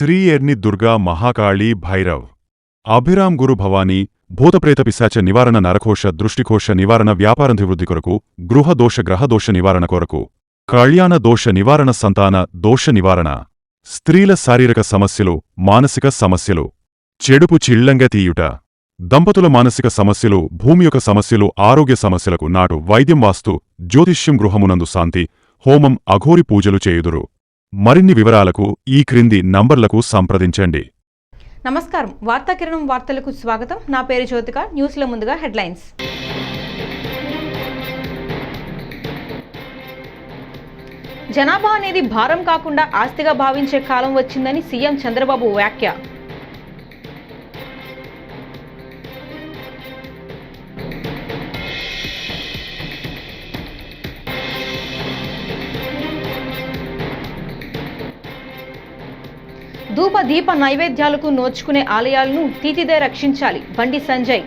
శ్రీ ఎర్ని దుర్గా మహాకాళీ భైరవ్. అభిరామ్ గురు భవానీ భూతప్రేత పిశాచ నివారణ నరకోశ దృష్టికోశ నివారణ వ్యాపారాభివృద్ధి కొరకు గృహ దోష గ్రహ దోష నివారణ కొరకు కళ్యాణ దోష నివారణ సంతాన దోష నివారణ స్త్రీల శారీరక సమస్యలు మానసిక సమస్యలు చెడుపు చిళ్ళంగ తీయుట దంపతుల మానసిక సమస్యలు భూమి యొక్క సమస్యలు ఆరోగ్య సమస్యలకు నాటు వైద్యం వాస్తు జ్యోతిష్యం గృహమునందు శాంతి హోమం అఘోరి పూజలు చేయుదురు. మరిన్ని వివరాలకు ఈ క్రింది నంబర్లకు సంప్రదించండి. నమస్కారం. వార్తాకిరణం వార్తలకు స్వాగతం. నా పేరు జ్యోతిక. న్యూస్లో ముందుగా హెడ్లైన్స్. జనాభా అనేది భారం కాకుండా ఆస్తిగా భావించే కాలం వచ్చిందని సీఎం చంద్రబాబు వ్యాఖ్య. దీప నైవేద్యాలకు నోచుకునే ఆలయాలను తీతిదే రక్షించాలి. బండి సంజయ్.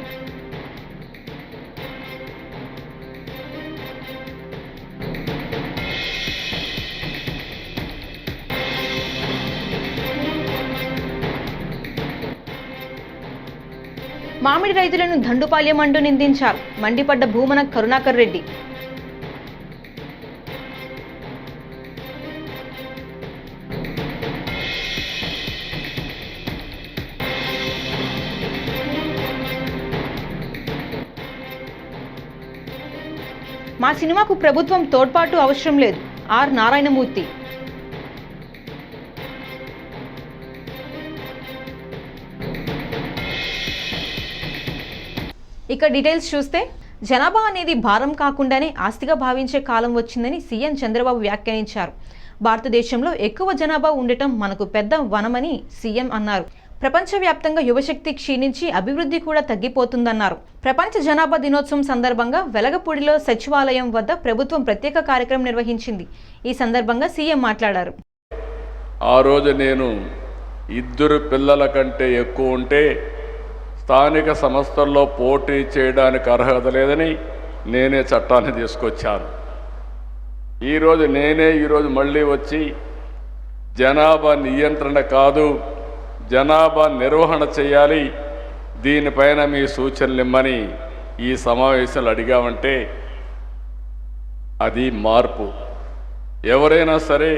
మామిడి రైతులను దండుపాల్యమంటూ నిందించారు. మండిపడ్డ భూమన కరుణాకర్ రెడ్డి. మా సినిమాకు ప్రభుత్వం తోడ్పాటు అవసరం లేదు. ఆర్. నారాయణమూర్తి. ఇక డీటెయిల్స్ చూస్తే జనాభా అనేది భారం కాకుండానే ఆస్తిగా భావించే కాలం వచ్చిందని సీఎం చంద్రబాబు వ్యాఖ్యానించారు. భారతదేశంలో ఎక్కువ జనాభా ఉండటం మనకు పెద్ద వనమని సీఎం అన్నారు. ప్రపంచవ్యాప్తంగా యువశక్తి క్షీణించి అభివృద్ధి కూడా తగ్గిపోతుందన్నారు. ప్రపంచ జనాభా దినోత్సవం సందర్భంగా వెలగపూడిలో సచివాలయం వద్ద ప్రభుత్వం ప్రత్యేక కార్యక్రమం నిర్వహించింది. ఈ సందర్భంగా సీఎం మాట్లాడారు. ఆ రోజు నేను ఇద్దరు పిల్లల కంటే ఎక్కువ ఉంటే స్థానిక సంస్థల్లో పోటీ చేయడానికి అర్హత లేదని నేనే చట్టాన్ని తీసుకొచ్చాను. ఈరోజు నేనే ఈరోజు మళ్ళీ వచ్చి జనాభా నియంత్రణ కాదు జనాభా నిర్వహణ చేయాలి. దీనిపైన మీ సూచనలు ఇమ్మని ఈ సమావేశాలు అడిగామంటే అది మార్పు. ఎవరైనా సరే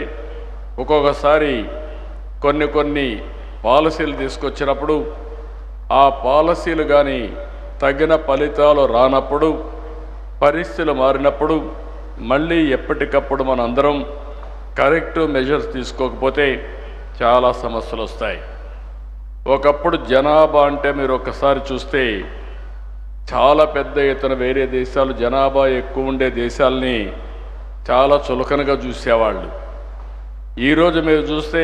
ఒక్కొక్కసారి కొన్ని కొన్ని పాలసీలు తీసుకొచ్చినప్పుడు ఆ పాలసీలు కానీ తగిన ఫలితాలు రానప్పుడు పరిస్థితులు మారినప్పుడు మళ్ళీ ఎప్పటికప్పుడు మనందరం కరెక్టివ్ మెజర్స్ తీసుకోకపోతే చాలా సమస్యలు వస్తాయి. ఒకప్పుడు జనాభా అంటే మీరు ఒకసారి చూస్తే చాలా పెద్ద ఎత్తున వేరే దేశాలు జనాభా ఎక్కువ ఉండే దేశాలని చాలా చులకనగా చూసేవాళ్ళు. ఈరోజు మీరు చూస్తే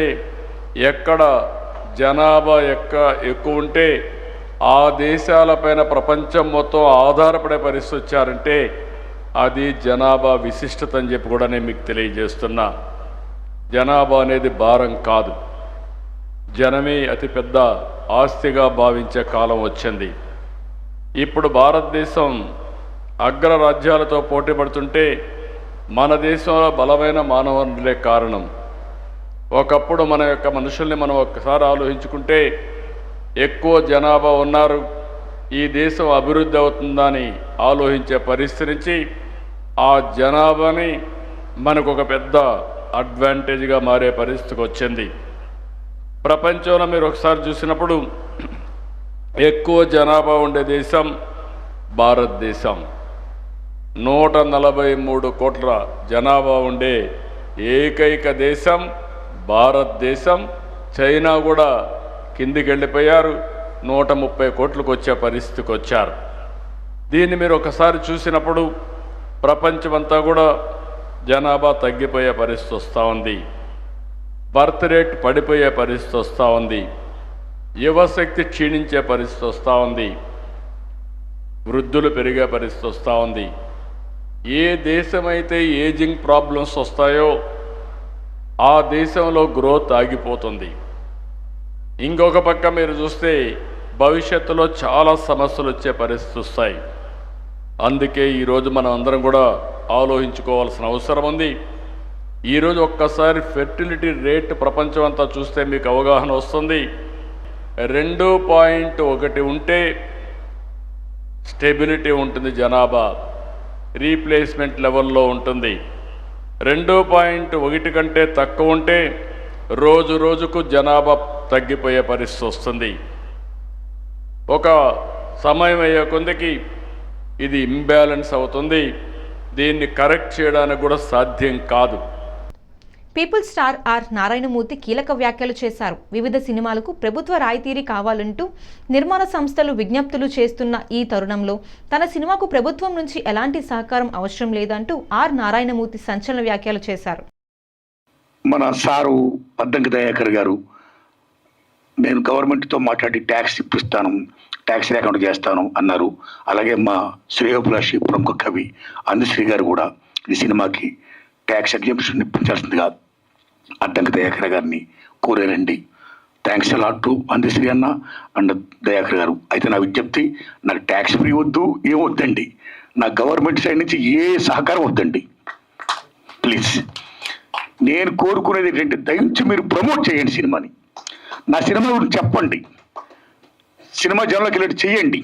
ఎక్కడ జనాభా ఎక్క ఎక్కువ ఉంటే ఆ దేశాలపైన ప్రపంచం మొత్తం ఆధారపడే పరిస్థితి వచ్చారంటే అది జనాభా విశిష్టత అని చెప్పి కూడా నేను మీకు తెలియజేస్తున్నా. జనాభా అనేది భారం కాదు. జనమే అతిపెద్ద ఆస్తిగా భావించే కాలం వచ్చింది. ఇప్పుడు భారతదేశం అగ్ర రాజ్యాలతో పోటీ పడుతుంటే మన దేశంలో బలమైన మానవ వనరులే కారణం. ఒకప్పుడు మన యొక్క మనుషుల్ని మనం ఒక్కసారి ఆలోచించుకుంటే ఎక్కువ జనాభా ఉన్నారు. ఈ దేశం అభివృద్ధి అవుతుందని ఆలోచించే పరిస్థితి నుంచి ఆ జనాభాని మనకు ఒక పెద్ద అడ్వాంటేజ్గా మారే పరిస్థితికి వచ్చింది. ప్రపంచంలో మీరు ఒకసారి చూసినప్పుడు ఎక్కువ జనాభా ఉండే దేశం భారతదేశం. నూట నలభై మూడు కోట్ల జనాభా ఉండే ఏకైక దేశం భారతదేశం. చైనా కూడా కిందికి వెళ్ళిపోయారు నూట ముప్పై కోట్లకు వచ్చే పరిస్థితికి వచ్చారు. దీన్ని మీరు ఒకసారి చూసినప్పుడు ప్రపంచమంతా కూడా జనాభా తగ్గిపోయే పరిస్థితి వస్తూ ఉంది. బర్త్ రేట్ పడిపోయే పరిస్థితి వస్తూ ఉంది. యువశక్తి క్షీణించే పరిస్థితి వస్తూ ఉంది. వృద్ధులు పెరిగే పరిస్థితి వస్తూ ఉంది. ఏ దేశమైతే ఏజింగ్ ప్రాబ్లమ్స్ వస్తాయో ఆ దేశంలో గ్రోత్ ఆగిపోతుంది. ఇంకొక పక్క మీరు చూస్తే భవిష్యత్తులో చాలా సమస్యలు వచ్చే పరిస్థితి వస్తాయి. అందుకే ఈరోజు మనం అందరం కూడా ఆలోచించుకోవాల్సిన అవసరం ఉంది. ఈరోజు ఒక్కసారి ఫెర్టిలిటీ రేట్ ప్రపంచం అంతా చూస్తే మీకు అవగాహన వస్తుంది. రెండు పాయింట్ ఒకటి ఉంటే స్టెబిలిటీ ఉంటుంది జనాభా. రీప్లేస్మెంట్ లెవెల్లో ఉంటుంది. రెండు పాయింట్ ఒకటి కంటే తక్కువ ఉంటే రోజు రోజుకు జనాభా తగ్గిపోయే పరిస్థితి వస్తుంది. ఒక సమయం అయ్యే కొందకి ఇది ఇంబ్యాలెన్స్ అవుతుంది. దీన్ని కరెక్ట్ చేయడానికి కూడా సాధ్యం కాదు. పీపుల్ స్టార్ ఆర్ నారాయణమూర్తి కీలక వ్యాఖ్యలు చేశారు. వివిధ సినిమాలకు ప్రభుత్వ రాయితీరి కావాలంటూ నిర్మాణ సంస్థలు విజ్ఞప్తులు చేస్తున్న ఈ తరుణంలో తన సినిమాకు ప్రభుత్వం నుంచి ఎలాంటి సహకారం అవసరం లేదంటూ ఆర్ నారాయణమూర్తి సంచలన వ్యాఖ్యలు చేశారు. మన సారు అద్దంకి దయాకర్ గారు నేను గవర్నమెంట్తో మాట్లాడి ట్యాక్స్ ఇప్పిస్తాను ట్యాక్స్ రికార్డు చేస్తాను అన్నారు. అలాగే మా శ్రేయోభిలాషి ప్రముఖ కవి అందశ్రీ గారు కూడా ఈ సినిమాకి ట్యాక్స్ ఎగ్జిబిషన్ ఇప్పించాల్సిందిగా అద్దంకి దయాకర్ గారిని కోరారండి thanks a lot to Andasri అన్న అండ్ దయాకర్ గారు. అయితే నా విజ్ఞప్తి నాకు ట్యాక్స్ ఫ్రీ వద్దు ఏం వద్దండి. నా గవర్నమెంట్ సైడ్ నుంచి ఏ సహకారం వద్దండి. ప్లీజ్ నేను కోరుకునేది ఏంటంటే దయించి మీరు ప్రమోట్ చేయండి సినిమాని. నా సినిమా గురించి చెప్పండి. సినిమా జనంలోకి వెళ్ళి చేయండి.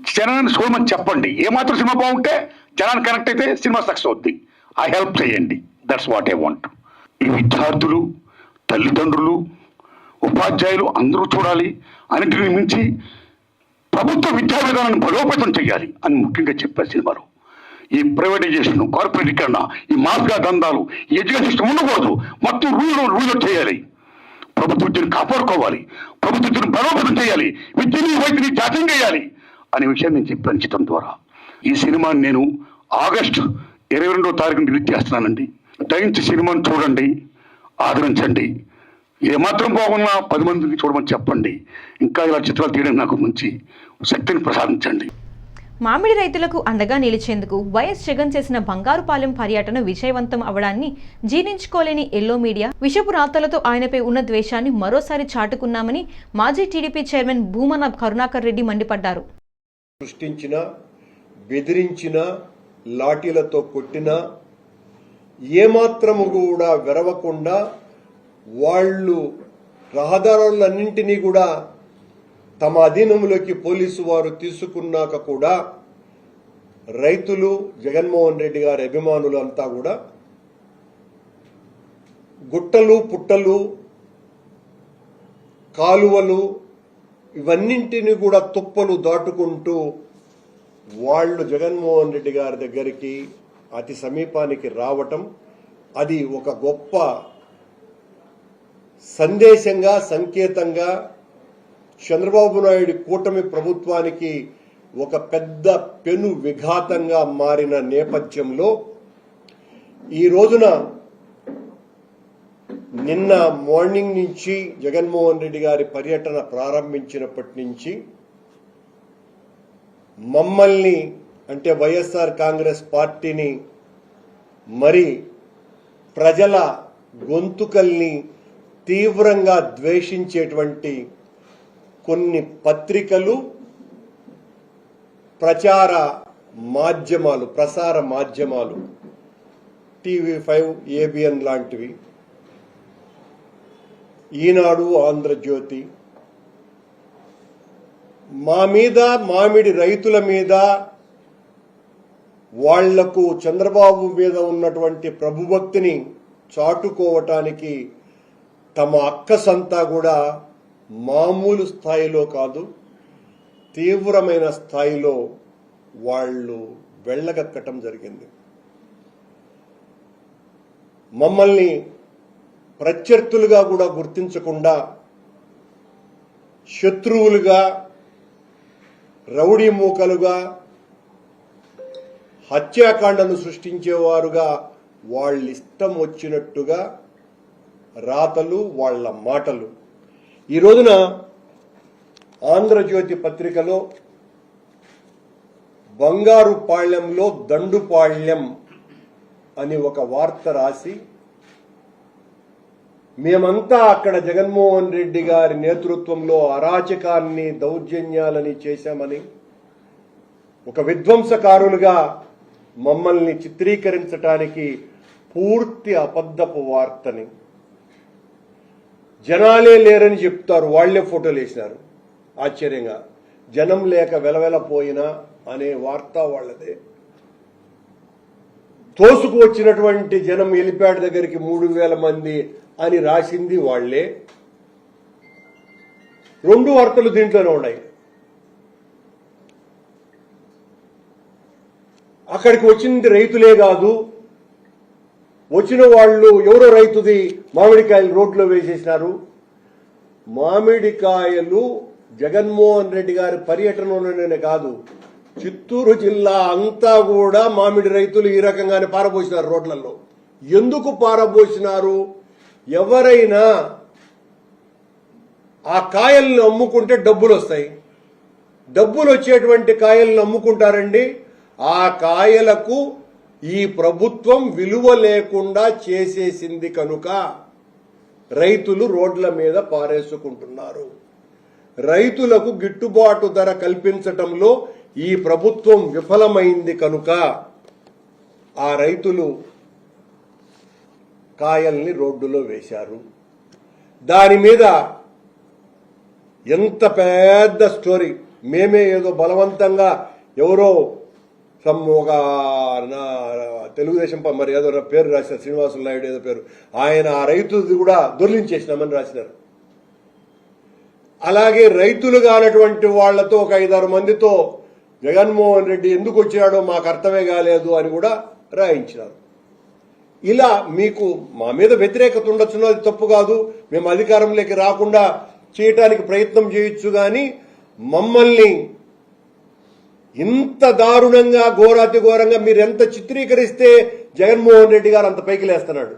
జనాన్ని చూడమని చెప్పండి. ఏమాత్రం సినిమా బాగుంటే జనాన్ని కనెక్ట్ అయితే సినిమా సక్సెస్ అవుద్ది. ఆ హెల్ప్ చేయండి. దట్స్ వాట్ ఐ వాంట్ ఈ విద్యార్థులు తల్లిదండ్రులు ఉపాధ్యాయులు అందరూ చూడాలి. అన్నింటిని మించి ప్రభుత్వ విద్యా విధానాన్ని బలోపేతం చేయాలి అని ముఖ్యంగా చెప్పారు సినిమాలో. ఈ ప్రైవేటైజేషన్ కార్పొరేటీకరణ ఈ మాఫియా దందాలు ఈ ఎడ్యుకేషన్ సిస్టమ్ ఉండకూడదు. మొత్తం రూల్ రూల్ చేయాలి. ప్రభుత్వ విద్యను కాపాడుకోవాలి. ప్రభుత్వ విద్యను బలోపేతం చేయాలి. విద్యని వైద్యుని జాతం చేయాలి. అనే విషయం నేను చెప్పాను చిత్రం ద్వారా. ఈ సినిమాని నేను ఆగస్టు ఇరవై రెండో తారీఖున రిలీజ్ చేస్తున్నానండి. దయించి సినిమాను చూడండి ఆదరించండి. ఏమాత్రం బాగున్నా పది మందికి చూడమని చెప్పండి. ఇంకా ఇలా చిత్రాలు తీయడం నాకు మంచి శక్తిని ప్రసాదించండి. మామిడి రైతులకు అండగా నిలిచేందుకు వైఎస్ జగన్ చేసిన బంగారుపాలెం పర్యటన విజయవంతం అవడాన్ని జీర్ణించుకోలేని ఎల్లో మీడియా విషపు రాతలతో ఆయనపై ఉన్న ద్వేషాన్ని మరోసారి చాటుకున్నామని మాజీ టీడీపీ చైర్మన్ భూమన కరుణాకర్ రెడ్డి మండిపడ్డారు. సృష్టించిన బెదిరించిన లాఠీలతో కొట్టిన ఏమాత్రము కూడా వెరవకుండా వాళ్ళు రహదారులన్నింటినీ కూడా తమ అధీనంలోకి పోలీసు వారు తీసుకున్నాక కూడా రైతులు జగన్మోహన్ రెడ్డి గారి అభిమానులు అంతా కూడా గుట్టలు పుట్టలు కాలువలు ఇవన్నింటిని కూడా తుప్పలు దాటుకుంటూ వాళ్ళు జగన్మోహన్ రెడ్డి గారి దగ్గరికి అతి సమీపానికి రావటం అది ఒక గొప్ప సందేశంగా సంకేతంగా చంద్రబాబు నాయుడు కూటమి ప్రభుత్వానికి ఒక పెద్ద పెను విఘాతంగా మారిన నేపథ్యంలో ఈ రోజున నిన్న మార్నింగ్ నుంచి జగన్మోహన్ రెడ్డి గారి పర్యటన ప్రారంభించినప్పటి నుంచి మమ్మల్ని అంటే వైఎస్ఆర్ కాంగ్రెస్ పార్టీని మరి ప్రజల గొంతుకల్ని తీవ్రంగా ద్వేషించేటువంటి కొన్ని పత్రికలు ప్రచార మాధ్యమాలు ప్రసార మాధ్యమాలు టీవీ ఫైవ్ ఏబిఎన్ లాంటివి ఈనాడు ఆంధ్రజ్యోతి మా మీద మామిడి రైతుల మీద వాళ్ళకు చంద్రబాబు మీద ఉన్నటువంటి ప్రభుభక్తిని చాటుకోవటానికి తమ అక్కసంతా కూడా మామూలు స్థాయిలో కాదు తీవ్రమైన స్థాయిలో వాళ్ళు వెళ్ళగక్కటం జరిగింది. మమ్మల్ని ప్రత్యర్థులుగా కూడా గుర్తించకుండా శత్రువులుగా రౌడీ మూకలుగా హత్యాకాండను సృష్టించేవారుగా వాళ్ళ ఇష్టం వచ్చినట్టుగా రాతలు వాళ్ళ మాటలు. ఈ రోజున ఆంధ్రజ్యోతి పత్రికలో బంగారు పాళ్యంలో దండుపాళ్యం అని ఒక వార్త రాసి మేమంతా అక్కడ జగన్మోహన్ రెడ్డి గారి నేతృత్వంలో అరాచకాన్ని దౌర్జన్యాలని చేశామని ఒక విధ్వంసకారులుగా మమ్మల్ని చిత్రీకరించటానికి పూర్తి అబద్ధపు వార్తని. జనాలే లేరని చెప్తారు వాళ్ళే ఫోటోలు వేసినారు. ఆశ్చర్యంగా. జనం లేక వెలవెలపోయినా అనే వార్త వాళ్ళదే. తోసుకు వచ్చినటువంటి జనం ఎలిపాడ్ దగ్గరికి మూడు వేల మంది అని రాసింది వాళ్ళే రెండు వార్తలు దీంట్లోనే ఉన్నాయి. అక్కడికి వచ్చింది రైతులే కాదు. వచ్చిన వాళ్ళు ఎవరో రైతుది మామిడికాయలు రోడ్లో వేసేసినారు. మామిడికాయలు జగన్మోహన్ రెడ్డి గారి పర్యటనలోనే కాదు. చిత్తూరు జిల్లా అంతా కూడా మామిడి రైతులు ఈ రకంగానే పారబోసినారు రోడ్లలో. ఎందుకు పారబోసినారు? ఎవరైనా ఆ కాయల్ని అమ్ముకుంటే డబ్బులు వస్తాయి డబ్బులు వచ్చేటువంటి కాయలను అమ్ముకుంటారండి. ఆ కాయలకు ఈ ప్రభుత్వం విలువ లేకుండా చేసేసింది కనుక రైతులు రోడ్ల మీద పారేసుకుంటున్నారు. రైతులకు గిట్టుబాటు ధర కల్పించటంలో ఈ ప్రభుత్వం విఫలమైంది కనుక ఆ రైతులు కాయల్ని రోడ్డులో వేశారు. దాని మీద ఎంత పెద్ద స్టోరీ. మేమే ఏదో బలవంతంగా ఎవరో సమ్ ఒక నా- తెలుగుదేశం మరి ఏదో పేరు రాసిన శ్రీనివాసులు నాయుడు ఏదో పేరు. ఆయన ఆ రైతుది కూడా దొర్లించేసినామని రాసినారు. అలాగే రైతులు కానటువంటి వాళ్ళతో ఒక ఐదారు మందితో జగన్మోహన్ రెడ్డి ఎందుకు వచ్చాడో మాకు అర్థమే కాలేదు అని కూడా రాయించినారు. ఇలా మీకు మా మీద వ్యతిరేకత ఉండొచ్చునో అది తప్పు కాదు. మేము అధికారంలోకి రాకుండా చేయటానికి ప్రయత్నం చేయొచ్చు కానీ మమ్మల్ని ఇంత దారుణంగా ఘోరాతి ఘోరంగా మీరు ఎంత చిత్రీకరిస్తే జగన్మోహన్ రెడ్డి గారు అంత పైకి లేస్తున్నాడు.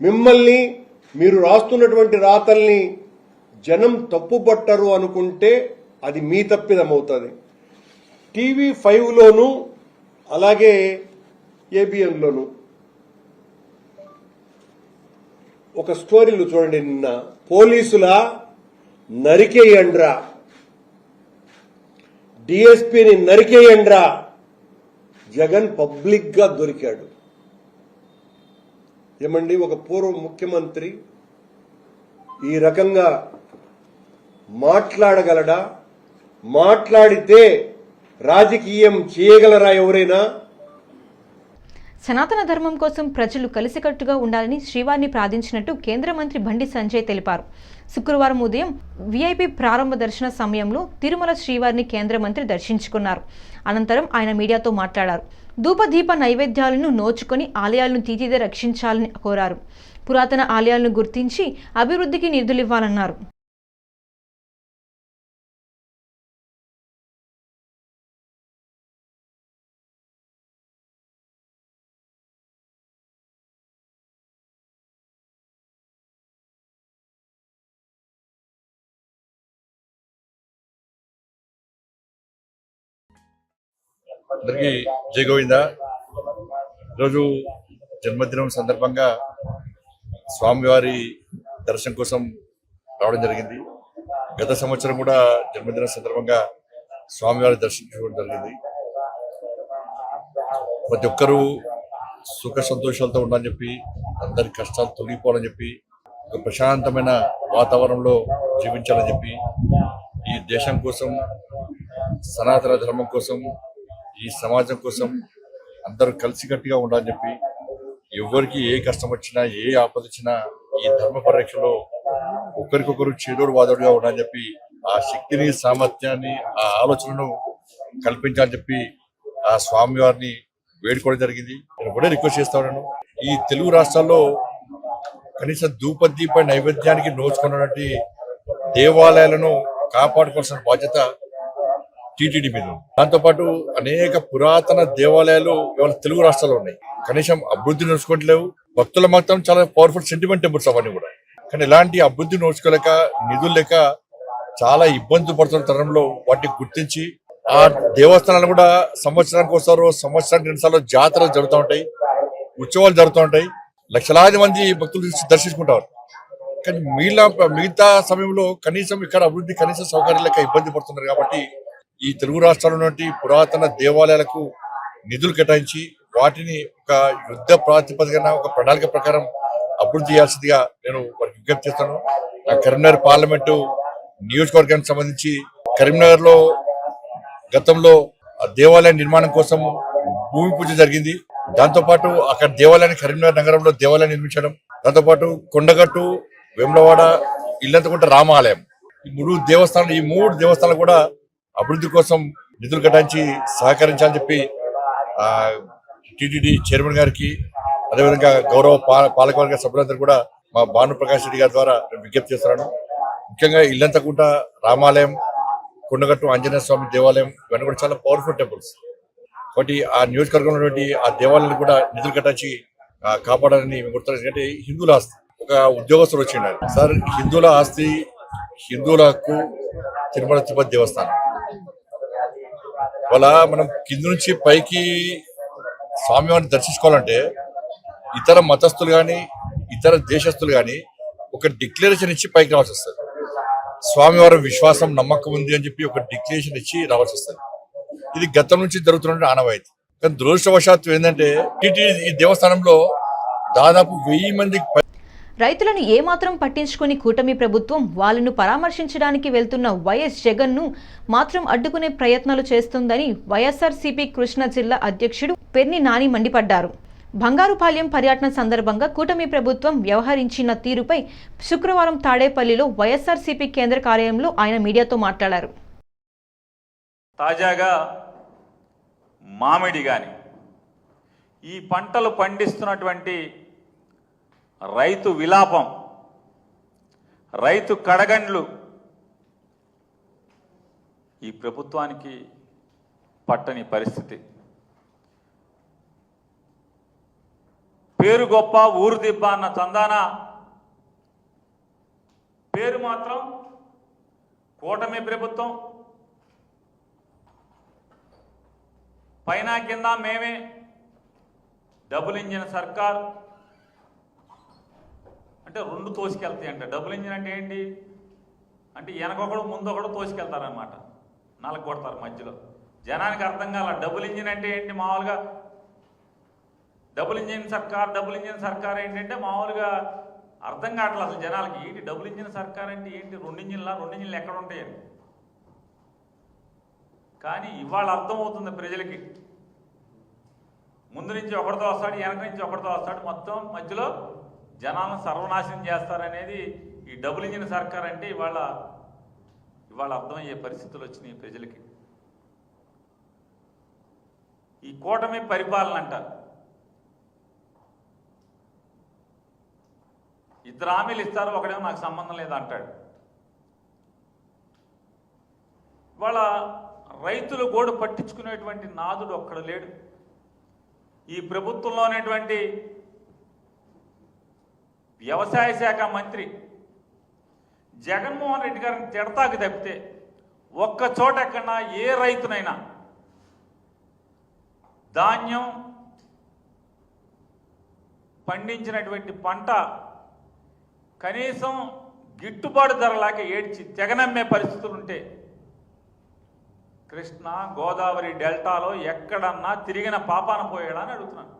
మిమ్మల్ని మీరు రాస్తున్నటువంటి రాతల్ని జనం తప్పుపట్టరు అనుకుంటే అది మీ తప్పిదమవుతుంది. టీవీ ఫైవ్లోను అలాగే ఏబిఎన్లోను ఒక స్టోరీలు చూడండి నిన్న. పోలీసుల నరికేయండ్రా. డిఎస్పీని నరికేయండ్రా. జగన్ పబ్లిక్గా దొరికాడు. ఏమండి ఒక పూర్వ ముఖ్యమంత్రి ఈ రకంగా మాట్లాడగలడా? మాట్లాడితే రాజకీయం చేయగలరా ఎవరైనా? సనాతన ధర్మం కోసం ప్రజలు కలిసికట్టుగా ఉండాలని శ్రీవారిని ప్రార్థించినట్టు కేంద్ర మంత్రి బండి సంజయ్ తెలిపారు. శుక్రవారం ఉదయం వీఐపీ ప్రారంభ దర్శన సమయంలో తిరుమల శ్రీవారిని కేంద్ర మంత్రి దర్శించుకున్నారు. అనంతరం ఆయన మీడియాతో మాట్లాడారు. ధూపదీప నైవేద్యాలను నోచుకొని ఆలయాలను తీతిదే రక్షించాలని కోరారు. పురాతన ఆలయాలను గుర్తించి అభివృద్ధికి నిధులివ్వాలన్నారు అందరికీ జై గోవింద. ఈరోజు జన్మదినం సందర్భంగా స్వామివారి దర్శనం కోసం రావడం జరిగింది. గత సంవత్సరం కూడా జన్మదినం సందర్భంగా స్వామివారి దర్శించుకోవడం జరిగింది. ప్రతి ఒక్కరూ సుఖ సంతోషాలతో ఉండాలని చెప్పి అందరి కష్టాలు తొలగిపోవాలని చెప్పి ఒక ప్రశాంతమైన వాతావరణంలో జీవించాలని చెప్పి ఈ దేశం కోసం సనాతన ధర్మం కోసం ఈ సమాజం కోసం అందరూ కలిసికట్టుగా ఉండాలని చెప్పి ఎవరికి ఏ కష్టం వచ్చినా ఏ ఆపద వచ్చినా ఈ ధర్మ పరిరక్షలో ఒకరికొకరు చేదోడు వాదోడుగా ఉండాలని చెప్పి ఆ శక్తిని సామర్థ్యాన్ని ఆ ఆలోచనను కల్పించాలని చెప్పి ఆ స్వామి వారిని వేడుకోవడం జరిగింది. నేను కూడా రిక్వెస్ట్ చేస్తా ఉన్నాను. ఈ తెలుగు రాష్ట్రాల్లో కనీసం ధూపదీప నైవేద్యానికి నోచుకున్నటువంటి దేవాలయాలను కాపాడుకోవాల్సిన బాధ్యత టీటీడీ మీద దాంతోపాటు అనేక పురాతన దేవాలయాలు ఇవాళ తెలుగు రాష్ట్రాల్లో ఉన్నాయి. కనీసం అభివృద్ధి నడుచుకోవట్లేవు. భక్తుల మాత్రం చాలా పవర్ఫుల్ సెంటిమెంట్ టెంపుల్స్ అవన్నీ కూడా. కానీ ఇలాంటి అభివృద్ధి నడుచుకోలేక నిధులు లేక చాలా ఇబ్బంది పడుతున్న తరంలో వాటిని గుర్తించి ఆ దేవస్థానాలు కూడా సంవత్సరానికి ఒకసారి సంవత్సరానికి రెండుసార్లు జాతరలు జరుగుతూ ఉంటాయి. ఉత్సవాలు జరుగుతూ ఉంటాయి. లక్షలాది మంది భక్తులు దర్శించుకుంటారు. కానీ మిగిలిన మిగతా సమయంలో కనీసం ఇక్కడ అభివృద్ధి కనీసం సౌకర్యాలు ఇబ్బంది పడుతున్నారు కాబట్టి ఈ తెలుగు రాష్ట్రాల్లో ఉన్నటువంటి పురాతన దేవాలయాలకు నిధులు కేటాయించి వాటిని ఒక యుద్ధ ప్రాతిపదికన ఒక ప్రణాళిక ప్రకారం అభివృద్ధి చేయాల్సిందిగా నేను వారికి విజ్ఞప్తి చేస్తాను. ఆ కరీంనగర్ పార్లమెంటు నియోజకవర్గానికి సంబంధించి కరీంనగర్లో గతంలో ఆ దేవాలయ నిర్మాణం కోసం భూమి పూజ జరిగింది. దాంతో పాటు అక్కడ దేవాలయాన్ని కరీంనగర్ నగరంలో దేవాలయం నిర్మించడం దాంతో పాటు కొండగట్టు వేములవాడ ఇల్లంతకుంట రామాలయం. ఈ మూడు దేవస్థానం ఈ మూడు దేవస్థానాలు కూడా అభివృద్ధి కోసం నిధులు కేటాయించి సహకరించాలని చెప్పి ఆ టిటిడి చైర్మన్ గారికి అదేవిధంగా గౌరవ పాలకవర్గ సభ్యులందరూ కూడా మా భాను ప్రకాష్ రెడ్డి గారి ద్వారా నేను విజ్ఞప్తి చేస్తున్నాను. ముఖ్యంగా ఇల్లంతకుంట రామాలయం కొండగట్టు ఆంజనేయ స్వామి దేవాలయం ఇవన్నీ కూడా చాలా పవర్ఫుల్ టెంపుల్స్ కాబట్టి ఆ నియోజకవర్గంలో ఉన్నటువంటి ఆ దేవాలయాన్ని కూడా నిధులు కట్టించి కాపాడాలని మేము కోరుతున్నాం. ఎందుకంటే హిందువుల ఆస్తి ఒక ఉద్యోగస్తుడు వచ్చిండు సార్ హిందువుల ఆస్తి హిందువుల హక్కు తిరుమల తిరుపతి దేవస్థానం. వాళ్ళ మనం కింద నుంచి పైకి స్వామివారిని దర్శించుకోవాలంటే ఇతర మతస్థులు కానీ ఇతర దేశస్తులు కానీ ఒక డిక్లరేషన్ ఇచ్చి పైకి రావాల్సి వస్తుంది. స్వామివారి విశ్వాసం నమ్మకం ఉంది అని చెప్పి ఒక డిక్లరేషన్ ఇచ్చి రావాల్సి వస్తుంది. ఇది గతం నుంచి జరుగుతున్న ఆనవాయితీ. కానీ దురదృష్టవశాత్తు ఏంటంటే ఈ దేవస్థానంలో దాదాపు వెయ్యి మందికి రైతులను ఏమాత్రం పట్టించుకుని కూటమి ప్రభుత్వం వాళ్ళను పరామర్శించడానికి వెళ్తున్న వైఎస్ జగన్ను మాత్రం అడ్డుకునే ప్రయత్నాలు చేస్తుందని వైఎస్ఆర్సీపీ కృష్ణా జిల్లా అధ్యక్షుడు పెర్ని నాని మండిపడ్డారు. బంగారుపాలెం పర్యటన సందర్భంగా కూటమి ప్రభుత్వం వ్యవహరించిన తీరుపై శుక్రవారం తాడేపల్లిలో వైఎస్ఆర్సీపీ కేంద్ర కార్యాలయంలో ఆయన మీడియాతో మాట్లాడారు. తాజాగా మామిడి కానీ ఈ పంటలు పండిస్తున్నటువంటి రైతు విలాపం రైతు కడగండ్లు. ఈ ప్రభుత్వానికి పట్టని పరిస్థితి. పేరు గొప్ప ఊరు దిబ్బ అన్న చందాన. పేరు మాత్రం కూటమి ప్రభుత్వం. పైన కింద మేమే. డబుల్ ఇంజిన్ సర్కార్. అంటే రెండు తోసుకెళ్తాయి అంట. డబుల్ ఇంజిన్ అంటే ఏంటి? అంటే వెనకొకడు ముందొకడు తోసుకెళ్తారనమాట నలగ కొడతారు మధ్యలో. జనానికి అర్థం కాల డబుల్ ఇంజిన్ అంటే ఏంటి మామూలుగా? డబుల్ ఇంజిన్ సర్కార్ డబుల్ ఇంజిన్ సర్కార్ ఏంటంటే మామూలుగా అర్థం కావట్లేదు అసలు జనాలకి. ఏంటి డబుల్ ఇంజిన్ సర్కార్ అంటే ఏంటి? రెండు ఇంజిన్లా? రెండు ఇంజిన్లు ఎక్కడ ఉంటాయండి కానీ ఇవాళ అర్థమవుతుంది ప్రజలకి. ముందు నుంచి ఒకరితో వస్తాడు వెనక నుంచి ఒకరితో వస్తాడు మొత్తం మధ్యలో జనాలను సర్వనాశనం చేస్తారనేది ఈ డబుల్ ఇంజిన్ సర్కార్ అంటే ఇవాళ ఇవాళ అర్థమయ్యే పరిస్థితులు వచ్చినాయి ప్రజలకి. ఈ కూటమి పరిపాలన అంటారు. ఇద్దరు హామీలు ఇస్తారు ఒకడేమో నాకు సంబంధం లేదు అంటాడు. ఇవాళ రైతులు గోడు పట్టించుకునేటువంటి నాదుడు ఒక్కడు లేడు. ఈ ప్రభుత్వంలో ఉన్నటువంటి వ్యవసాయ శాఖ మంత్రి జగన్మోహన్ రెడ్డి గారిని తిడతాకు తప్పితే ఒక్క చోట ఎక్కడన్నా ఏ రైతునైనా ధాన్యం పండించినటువంటి పంట కనీసం గిట్టుబాటు ధర ఏడ్చి తెగనమ్మే పరిస్థితులు ఉంటే కృష్ణ గోదావరి డెల్టాలో ఎక్కడన్నా తిరిగిన పాపాన పోయాడా అని అడుగుతున్నాను.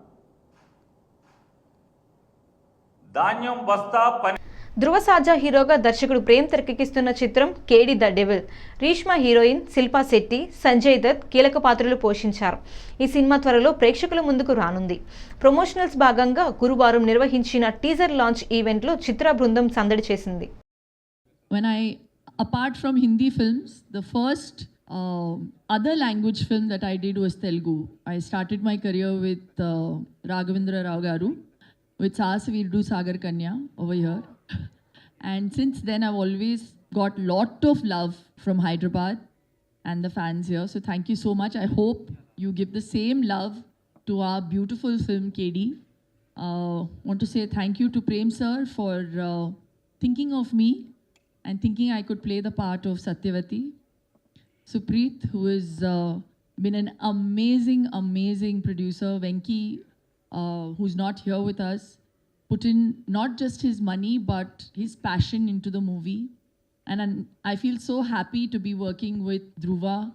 ధాన్యం బస్తా పని ధృవ సాజా హీరోగా దర్శకుడు ప్రేమ్ తెరకెక్కిస్తున్న చిత్రం KD the devil. Reeshma heroine Shilpa Shetty Sanjay Dutt కీలక పాత్రలు పోషించారు. ఈ సినిమా త్వరలో ప్రేక్షకుల ముందుకు రానుంది. ప్రమోషనల్స్ భాగంగా గురువారం నిర్వహించిన టీజర్ లాంచ్ ఈవెంట్లో చిత్ర బృందం సందడి చేసింది. When I, apart from Hindi films, the first uh, other language film that I did was Telugu. I started my career with uh, Rao Garu, with Sasavirdu Sagar Kanya over here. And since then, I've always got lot of love from Hyderabad and the fans here. So thank you so much. I hope you give the same love to our beautiful film KD. Uh, want to say thank you to Prem sir for uh, thinking of me and thinking I could play the part of Satyavati. Supreet, who has uh, been an amazing, amazing producer. Venki, uh, who's not here with us, put in not just his money but his passion into the movie. And I'm- I feel so happy to be working with Dhruva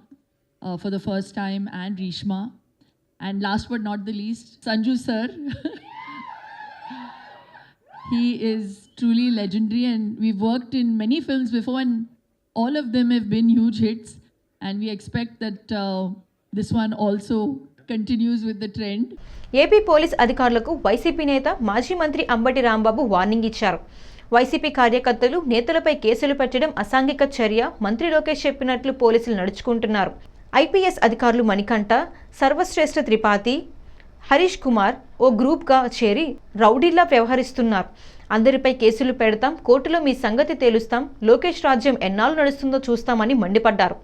uh, for the first time and Rishma. And last but not the least, Sanju sir. he is truly legendary, and we've worked in many films before, and all of them have been huge hits. And we expect that uh, this one also trend. AP police అధికారులకు YCP నేత మాజీ మంత్రి Ambati Rambabu warning ఇచ్చారు. YCP కార్యకర్తలు నేతలపై కేసులు పెట్టడం అసాంఘిక చర్య మంత్రి లోకేష్ చెప్పినట్లు పోలీసులు నడుచుకుంటున్నారు. ఐపీఎస్ అధికారులు మణికంఠ సర్వశ్రేష్ఠ త్రిపాఠి హరీష్ కుమార్ ఓ గ్రూప్గా చేరి రౌడీల్లా వ్యవహరిస్తున్నారు. అందరిపై కేసులు పెడతాం కోర్టులో మీ సంగతి తేలుస్తాం లోకేష్ రాజ్యం ఎన్నాళ్ళు నడుస్తుందో చూస్తామని మండిపడ్డారు.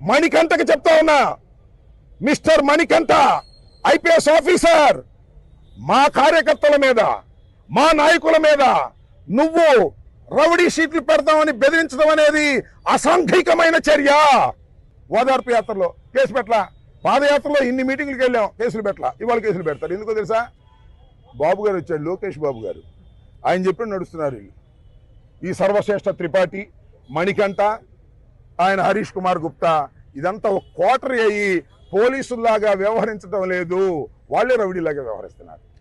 మణికంఠకి చెప్తా ఉన్నా మిస్టర్ మణికంఠ ఐపీఎస్ ఆఫీసర్ మా కార్యకర్తల మీద మా నాయకుల మీద నువ్వు రౌడీ షీట్లు పెడతామని బెదిరించడం అనేది అసాంఘికమైన చర్య. ఓదార్పు యాత్రలో కేసు పెట్టలా? పాదయాత్రలో ఇన్ని మీటింగ్లకు వెళ్ళాం కేసులు పెట్టలా? ఇవాళ కేసులు పెడతారు. ఎందుకో తెలుసా? బాబు గారు వచ్చాడు లోకేష్ బాబు గారు. ఆయన చెప్పి నడుస్తున్నారు వీళ్ళు. ఈ సర్వశ్రేష్ఠ త్రిపాఠి మణికంఠ ఆయన హరీష్ కుమార్ గుప్తా ఇదంతా ఒక క్వార్టర్ అయ్యి పోలీసుల్లాగా వ్యవహరించడం లేదు. వాళ్ళే రౌడీలాగా వ్యవహరిస్తున్నారు.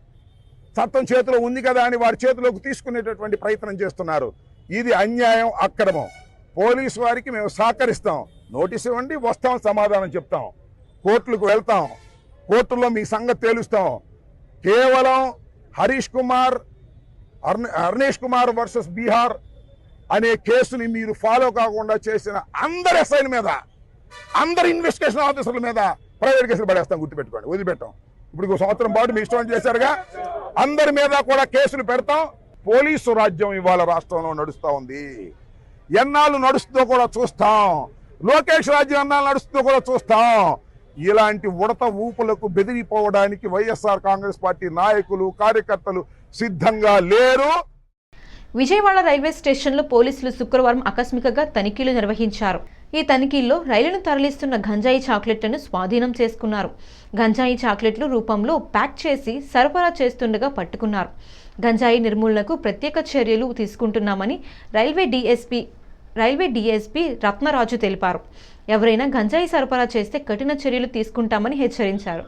చట్టం చేతిలో ఉంది కదా అని వారి చేతిలోకి తీసుకునేటటువంటి ప్రయత్నం చేస్తున్నారు. ఇది అన్యాయం అక్రమం. పోలీసు వారికి మేము సహకరిస్తాం. నోటీస్ ఇవ్వండి వస్తాం సమాధానం చెప్తాం. కోర్టులకు వెళ్తాం. కోర్టుల్లో మీ సంగతి తేలుస్తాం. కేవలం హరీష్ కుమార్ అర్న- అర్నేష్ కుమార్ వర్సెస్ బీహార్ అనే కేసుని మీరు ఫాలో కాకుండా చేసిన అందరి సైన్ మీద అందరి ఇన్వెస్టిగేషన్ ఆఫీసర్ల మీద ప్రైవేట్ కేసులు పడేస్తాం గుర్తుపెట్టుకోండి వదిలిపెట్టాం. ఇప్పుడు సంవత్సరం పాటు మీ ఇష్టం చేశారుగా అందరి మీద కూడా కేసులు పెడతాం. పోలీసు రాజ్యం ఇవాళ రాష్ట్రంలో నడుస్తూ ఉంది. ఎన్నాళ్ళు నడుస్తుందో కూడా చూస్తాం. లోకేష్ రాజ్యం ఎన్నాళ్ళు నడుస్తుందో కూడా చూస్తాం. ఇలాంటి ఉడత ఊపులకు బెదిరిపోవడానికి వైఎస్ఆర్ కాంగ్రెస్ పార్టీ నాయకులు కార్యకర్తలు సిద్ధంగా లేరు. విజయవాడ రైల్వే స్టేషన్లో పోలీసులు శుక్రవారం ఆకస్మికంగా తనిఖీలు నిర్వహించారు. ఈ తనిఖీల్లో రైలును తరలిస్తున్న గంజాయి చాక్లెట్లను స్వాధీనం చేసుకున్నారు. గంజాయి చాక్లెట్లు రూపంలో ప్యాక్ చేసి సరఫరా చేస్తుండగా పట్టుకున్నారు. గంజాయి నిర్మూలనకు ప్రత్యేక చర్యలు తీసుకుంటున్నామని railway DSP railway DSP Ratnaraju తెలిపారు. ఎవరైనా గంజాయి సరఫరా చేస్తే కఠిన చర్యలు తీసుకుంటామని హెచ్చరించారు.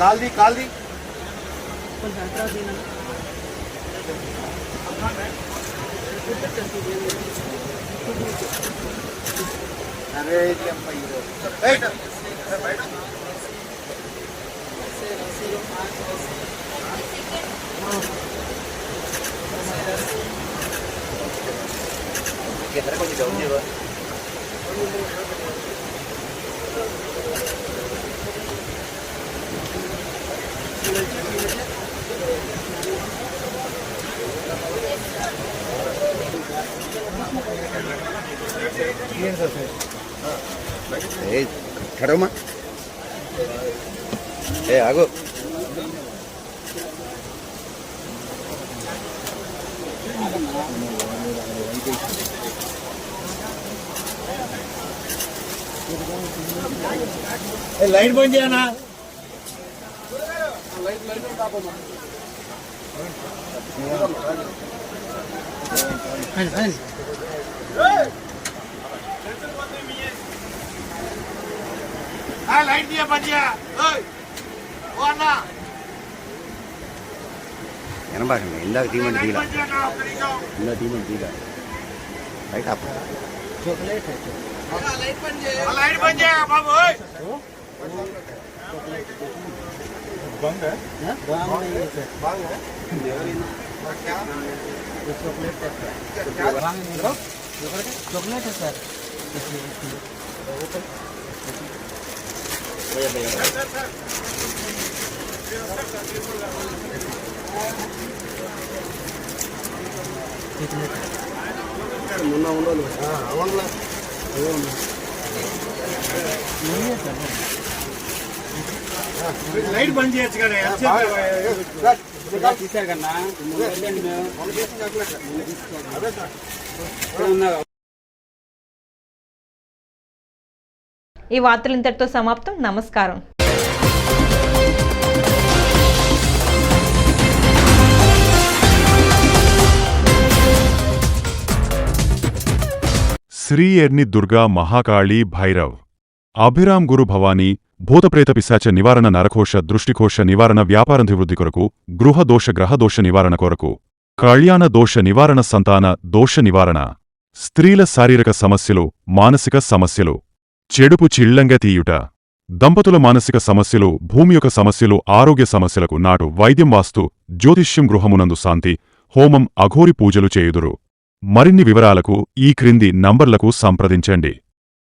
కాల్ది కాల్ది. కింద కొంచెం డౌన్ చేయవా ఏ కడవమా ఏ ఆగు లైట్ బంద్ చేయనా లైట్ లైట్ కాపమా చేయా ఓ అన్నా వినబాకండి ఇందాక తీయమని తీలా ఇందాక తీయమని తీలా రైట్ అప్ లైట్ బంద్ చేయా బాబు ये चॉकलेट है सर चॉकलेट है सर भैया भैया मुन्ना उन्होंने हाँ अवनला अवनला नहीं है सर लाइट बंद किया चुका है अच्छा తీసారు కన్నా ఈ వార్తలు ఇంతటితో సమాప్తం. నమస్కారం. శ్రీ ఎర్ని దుర్గా మహాకాళీ భైరవ్. అభిరామ్ గురు భవానీ భూతప్రేత పిశాచ నివారణ నరకోశ దృష్టికోశ నివారణ వ్యాపారాభివృద్ధి కొరకు గృహ దోష గ్రహదోష నివారణ కొరకు కళ్యాణ దోష నివారణ సంతాన దోష నివారణ స్త్రీల శారీరక సమస్యలు మానసిక సమస్యలు చెడుపు చిళ్ళంగా తీయుట దంపతుల మానసిక సమస్యలు భూమి యొక్క సమస్యలు ఆరోగ్య సమస్యలకు నాటు వైద్యం వాస్తు జ్యోతిష్యం గృహమునందు శాంతి హోమం అఘోరి పూజలు చేయుదురు. మరిన్ని వివరాలకు ఈ క్రింది నంబర్లకు సంప్రదించండి.